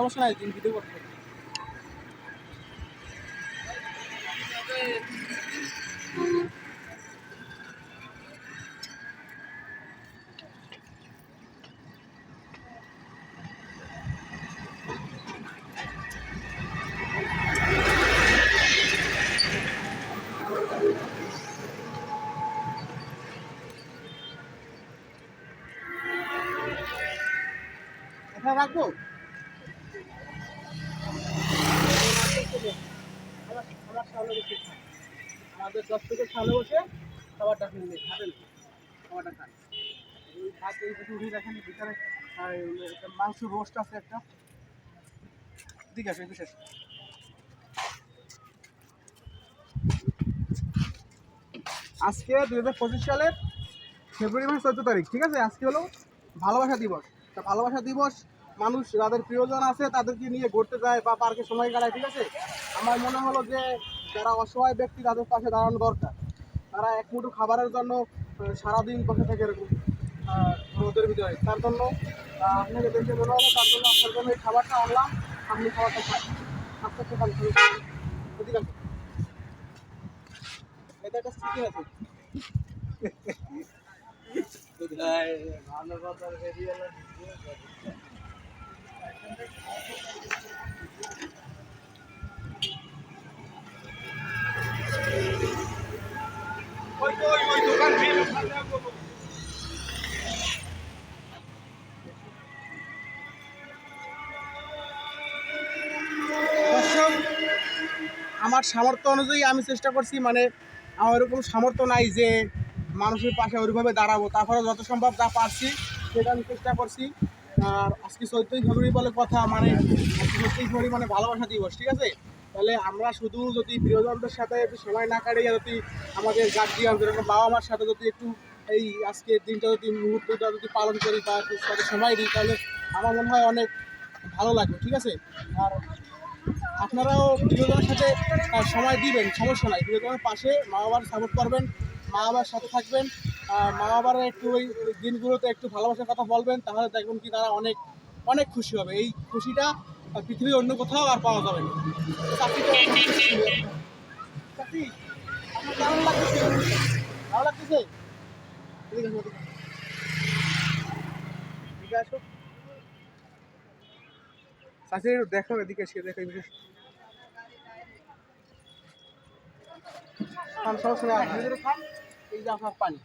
সমস্যা নাই তুমি ভিডিও করতে রাখব আমার আমার সামনে বসে আমাদের বসে খাবারটা খাবারটা খান মাংস রোস্ট আছে একটা। ঠিক আছে আজকে দুই হাজার পঁচিশ সালের ফেব্রুয়ারি মাসের চোদ্দ তারিখ, ঠিক আছে? আজকে হলো ভালোবাসা দিবস। তা ভালোবাসা দিবস, মানুষ, যাদের প্রিয়জন আছে, তাদেরকে নিয়ে ঘুরতে যায় বা পার্কে সময় কাটায়, ঠিক আছে? আমার মনে হলো যে যারা অসহায় ব্যক্তি তাদের পাশে দাঁড়ানো দরকার তারা এক মুঠো খাবারের জন্য সারাদিন বসে থাকে এরকম রোদের ভিতরে তার জন্য আপনাকে দেখে মনে হলো তার জন্য আপনার জন্য এই খাবারটা আনলাম আপনি খাবারটা খান আপনার তো খান ঠিক আছে এটা একটা স্মৃতি আছে আমার সামর্থ্য অনুযায়ী আমি চেষ্টা করছি মানে আমার এরকম সামর্থ্য নাই যে মানুষের পাশে ওইভাবে দাঁড়াবো। তারপরে যত সম্ভব যা পারছি সেটা আমি চেষ্টা করছি। আর আজকে চৈত্রই ফেব্রুয়ারি বলে কথা মানে চৈত্রই ফেব্রুয়ারি মানে ভালোবাসা দিবস, ঠিক আছে? তাহলে আমরা শুধু যদি প্রিয়জনদের সাথে একটু সময় না কাটিয়ে যদি আমাদের গার্জিয়ান যেরকম বাবা মার সাথে যদি একটু এই আজকে দিনটা যদি, মুহূর্তটা যদি পালন করি বা একটু সময় দিই, তাহলে আমার মনে হয় অনেক ভালো লাগবে, ঠিক আছে? আর আপনারাও প্রিয়জনের সাথে সময় দিবেন সমস্যা নাই। প্রিয়জনের পাশে মা বাবার সাপোর্ট করবেন মা বাবার সাথে থাকবেন মা বাবার একটু ওই দিনগুলোতে একটু ভালোবাসার কথা বলবেন তাহলে দেখবেন কি তারা অনেক অনেক খুশি হবে। এই খুশিটা পৃথিবীর অন্য কোথাও আর পাওয়া যাবে না। ভালো লাগতেছে? এদিকে আসো, এদিকে আসো। চাষি দেখো এদিকে এসে দেখো এদিকে খান সমস্যা নেই খান এই যে আপনার পানি।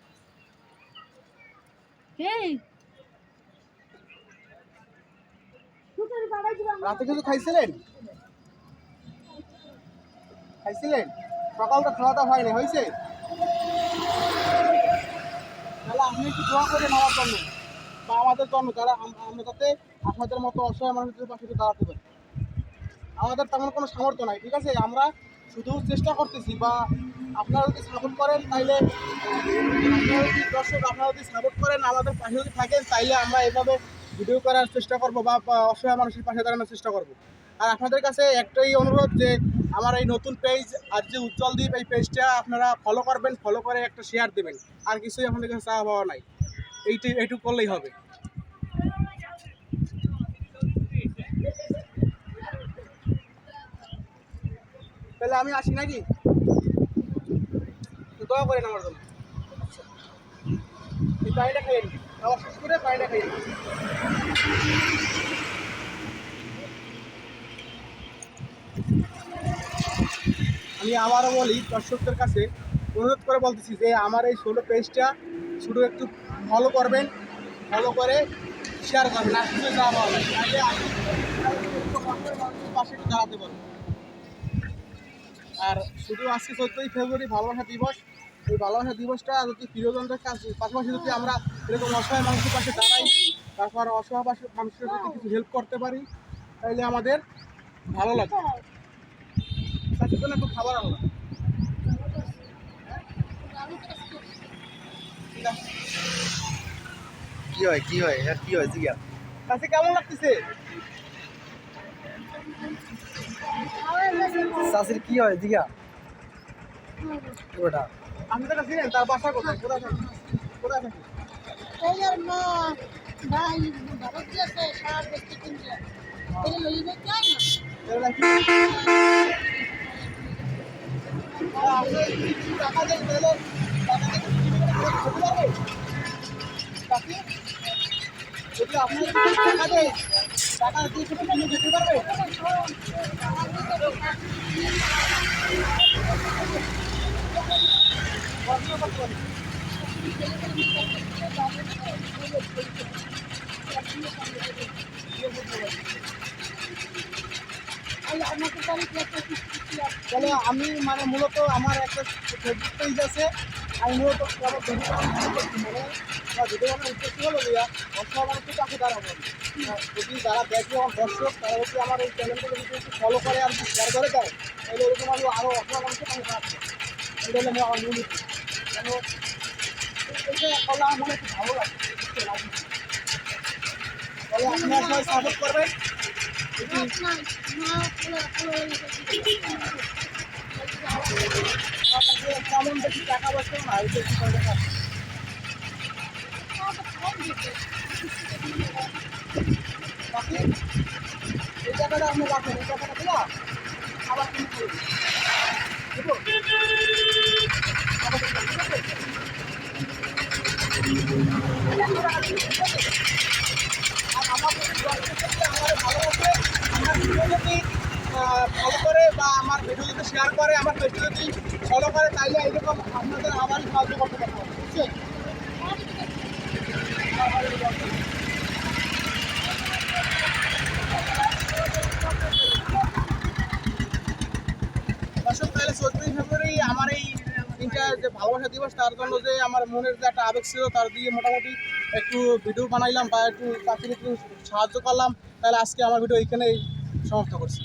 রাতে কিছু খাইছিলেন? খাইছিলেন? সকালটা খাওয়া দাওয়া হয়নি হয়েছে? তাহলে আপনি একটু দোয়া করেন আমার জন্য। বা আমাদের জন্য যারা আম- আমরা যাতে আপনাদের মতো অসহায় মানুষদের পাশে দাঁড়াতে পারি। আমাদের তেমন কোনো সামর্থ্য নাই, ঠিক আছে? আমরা শুধু চেষ্টা করতেছি বা আপনারা যদি সাপোর্ট করেন তাইলে দর্শক আপনারা যদি সাপোর্ট করেন, আমাদের পাশে যদি থাকেন, তাইলে আমরা এভাবে ভিডিও করার চেষ্টা করব বা অসহায় মানুষের পাশে দাঁড়ানোর চেষ্টা করব। আর আপনাদের কাছে একটাই অনুরোধ যে, আমার এই নতুন পেজ আর যে উজ্জ্বল দ্বীপ, এই পেজটা আপনারা ফলো করবেন ফলো করে একটা শেয়ার দেবেন। আর কিছুই আপনাদের কাছে চাওয়া পাওয়া নাই। এইটি, এইটুকু করলেই হবে। তাহলে আমি আসি নাকি? দয়া করেন আমার জন্য। এই পানিটা খাইয়ে শেষ করে পানিটা খাইয়ে নিন আমি আবারও বলি, দর্শকদের কাছে অনুরোধ করে বলতেছি যে, আমার এই ষোলো পেজটা শুধু একটু ফলো করবেন ফলো করে শেয়ার করবেন, আর কষ্টের মানুষের পাশে একটু দাঁড়াতে পারব। আর শুধু আজকে চোদ্দোই ফেব্রুয়ারি ভালোবাসা দিবস, এই ভালোবাসা দিবসটা যদি প্রিয়জনদের কাছে, পাশাপাশি যদি আমরা এরকম অসহায় মানুষের পাশে দাঁড়াই, তারপর অসহায় মানুষের যদি কিছু হেল্প করতে পারি তাহলে আমাদের ভালো লাগবে। তার জন্য একটু খাবার আনলাম ঠিক আছে। কি হয় কি হয়? এর কি হয় জিজ্ঞা কাছে কেমন লাগতেছে? চাষির কি হয় জিজ্ঞা ওটা আপনি তো ছিলেন তার বাসা কোথায়? কোথায় থাকে? কোথায় থাকে? মা ভাই ভারত দিয়েছে সার দেখতে কিনছে। এটা লইয়ে যেতে হয় না? টাকা দেন তাহলে আমি মানে মূলত আমার একটা ফেসবুক পেজ আছে। আমি মূলত মানে আমার বানানোর উদ্দেশ্য হলো গিয়া দর্শক একটু কাছে দাঁড়াবো যদি যারা দেখে আমার দর্শক তারা যদি আমার এই চ্যানেলটাকে যদি একটু ফলো করে আর শেয়ার দেয় তাহলে এরকম আমি আরও অসহায় মানুষের পাশে থাকব এটা হলো আমার আমার মনে ভালো লাগে লাগে। তাহলে আপনার সাপোর্ট করবেন যদি কেমন বেশি টাকা পয়সা কি এই টাকাটা আপনি রাখেন এই টাকাটা দিলা আবার তুমি? আবার ঠিক আছে? ভিডিও যদি ফলো করে বা আমার ভিডিও যদি শেয়ার করে, আমার পেজে যদি ফলো করে, তাইলে এরকম আপনাদের আবারই সাহায্য করতে পারব বুঝছেন দর্শক তাহলে চোদ্দই ফেব্রুয়ারি আমার এই দিনটা যে ভালোবাসা দিবস, তার জন্য যে আমার মনের যে একটা আবেগ ছিল, তার দিয়ে মোটামুটি একটু ভিডিও বানাইলাম বা একটু তাকে একটু সাহায্য করলাম। তাহলে আজকে আমার ভিডিও এইখানেই সমাপ্ত করছি।